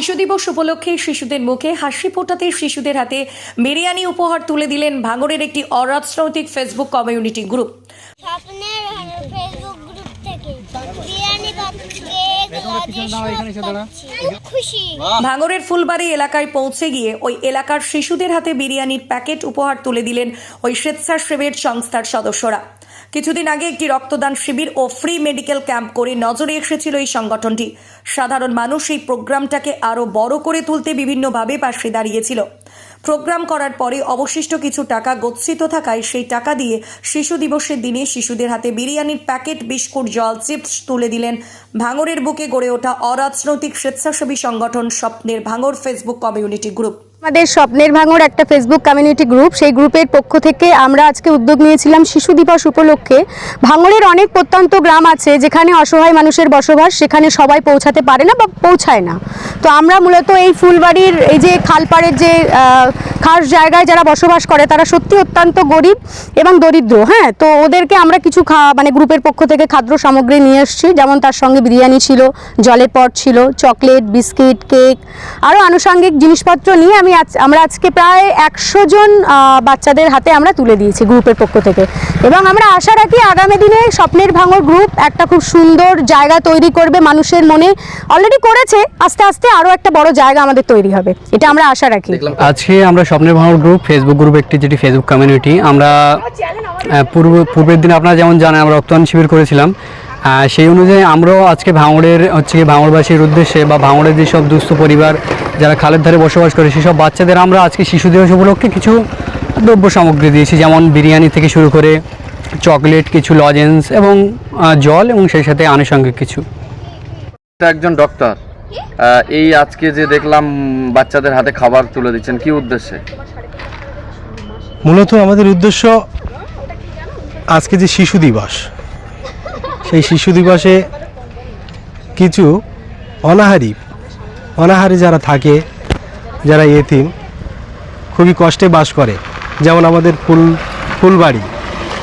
শিশু দিবস উপলক্ষে শিশুদের মুখে হাসি ফোটাতে শিশুদের হাতে বিরিয়ানি উপহার তুলে দিলেন ভাঙরের একটি অরাজনৈতিক ফেসবুক কমিউনিটি গ্রুপ স্বপ্নের ফেসবুক গ্রুপ থেকে ভাঙড়ের ফুলবাড়ি এলাকায় পৌঁছে গিয়ে ওই এলাকার শিশুদের হাতে বিরিয়ানির প্যাকেট উপহার তুলে দিলেন ওই স্বেচ্ছাসেবের সংস্থার সদস্যরা। কিছুদিন আগে একটি রক্তদান শিবির ও ফ্রি মেডিকেল ক্যাম্প করে নজরে এসেছিল এই সংগঠনটি। সাধারণ মানুষ এই প্রোগ্রামটাকে আরও বড় করে তুলতে বিভিন্নভাবে পাশে দাঁড়িয়েছিল। প্রোগ্রাম করার পরে অবশিষ্ট কিছু টাকা গচ্ছিত থাকায় সেই টাকা দিয়ে শিশু দিবসের দিনে শিশুদের হাতে বিরিয়ানির প্যাকেট, বিস্কুট, জল, চিপস তুলে দিলেন ভাঙরের বুকে গড়ে ওঠা অরাজনৈতিক স্বেচ্ছাসেবী সংগঠন স্বপ্নের ভাঙর ফেসবুক কমিউনিটি গ্রুপ। আমাদের স্বপ্নের ভাঙর একটা ফেসবুক কমিউনিটি গ্রুপ সেই গ্রুপের পক্ষ থেকে আমরা আজকে উদ্যোগ নিয়েছিলাম শিশু দিবস উপলক্ষে। ভাঙড়ের অনেক প্রত্যন্ত গ্রাম আছে যেখানে অসহায় মানুষের বসবাস, সেখানে সবাই পৌঁছাতে পারে না বা পৌঁছায় না। তো আমরা মূলত এই ফুলবাড়ির, এই যে খালপাড়ের যে খাস জায়গায় যারা বসবাস করে, তারা সত্যি অত্যন্ত গরিব এবং দরিদ্র হ্যাঁ? তো ওদেরকে আমরা কিছু খা মানে গ্রুপের পক্ষ থেকে খাদ্য সামগ্রী নিয়ে এসেছি। যেমন তার সঙ্গে বিরিয়ানি ছিল, জলের পট ছিল, চকলেট, বিস্কিট, কেক আরও আনুষঙ্গিক জিনিসপত্র নিয়ে আমি আজ আমরা আজকে প্রায় একশো জন আহ, বাচ্চাদের হাতে আমরা তুলে দিয়েছি গ্রুপের পক্ষ থেকে। এবং আমরা আশা রাখি আগামী দিনে স্বপ্নের ভাঙর গ্রুপ একটা খুব সুন্দর জায়গা তৈরি করবে মানুষের মনে। অলরেডি করেছে আস্তে আস্তে আরও একটা বড় জায়গা আমাদের তৈরি হবে। এটা আমরা আশা রাখি। আজকে আমরা স্বপ্নের ভাঙর গ্রুপ ফেসবুক গ্রুপ একটি যেটি ফেসবুক কমিউনিটি আমরা পূর্ব পূর্বের দিন আপনারা যেমন জানেন আমরা রক্তদান শিবির করেছিলাম। সেই অনুযায়ী আমরাও আজকে ভাঙড়ের হচ্ছে ভাঙড়বাসীর উদ্দেশ্যে বা ভাঙড়ের যেসব দুস্থ পরিবার যারা খালের ধারে বসবাস করে সেসব বাচ্চাদের আমরা আজকে শিশু দিবস উপলক্ষে কিছু দ্রব্য সামগ্রী দিয়েছি যেমন বিরিয়ানি থেকে শুরু করে চকলেট কিছু লজেন্স এবং জল এবং সেই সাথে আনুষঙ্গিক কিছু। একজন ডক্টর। এই আজকে যে দেখলাম বাচ্চাদের হাতে খাবার তুলে দিচ্ছেন কি উদ্দেশ্যে? মূলত আমাদের উদ্দেশ্য আজকে যে শিশু দিবস সেই শিশু দিবসে কিছু অনাহারি অনাহারি যারা থাকে যারা এতিম খুবই কষ্টে বাস করে। যেমন আমাদের ফুল ফুলবাড়ি।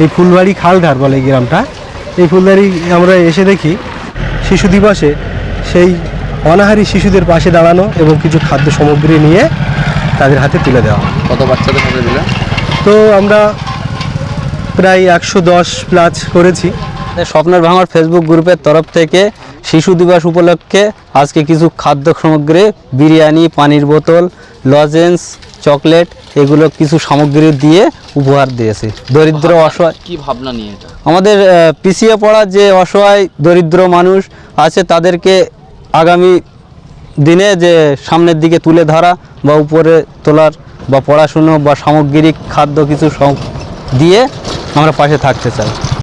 এই ফুলবাড়ি খালধার বলে এই গ্রামটা। এই ফুলবাড়ি আমরা এসে দেখি শিশু দিবসে সেই অনাহারি শিশুদের পাশে দাঁড়ানো এবং কিছু খাদ্য সামগ্রী নিয়ে তাদের হাতে তুলে দেওয়া কত বাচ্চাদের হাতে দিলেন তো আমরা প্রায় একশো দশ প্লাস করেছি। স্বপ্নের ভাঙার ফেসবুক গ্রুপের তরফ থেকে শিশু দিবস উপলক্ষে আজকে কিছু খাদ্য সামগ্রী বিরিয়ানি পানির বোতল লজেন্স চকলেট এগুলো কিছু সামগ্রী দিয়ে উপহার দিয়েছি। দরিদ্র অসহায় কি ভাবনা নিয়ে এটা? আমাদের পিছিয়ে পড়া যে অসহায় দরিদ্র মানুষ আছে তাদেরকে আগামী দিনে যে সামনের দিকে তুলে ধরা বা উপরে তোলার বা পড়াশুনো বা সামগ্রিক খাদ্য কিছু দিয়ে আমরা পাশে থাকতে চাই।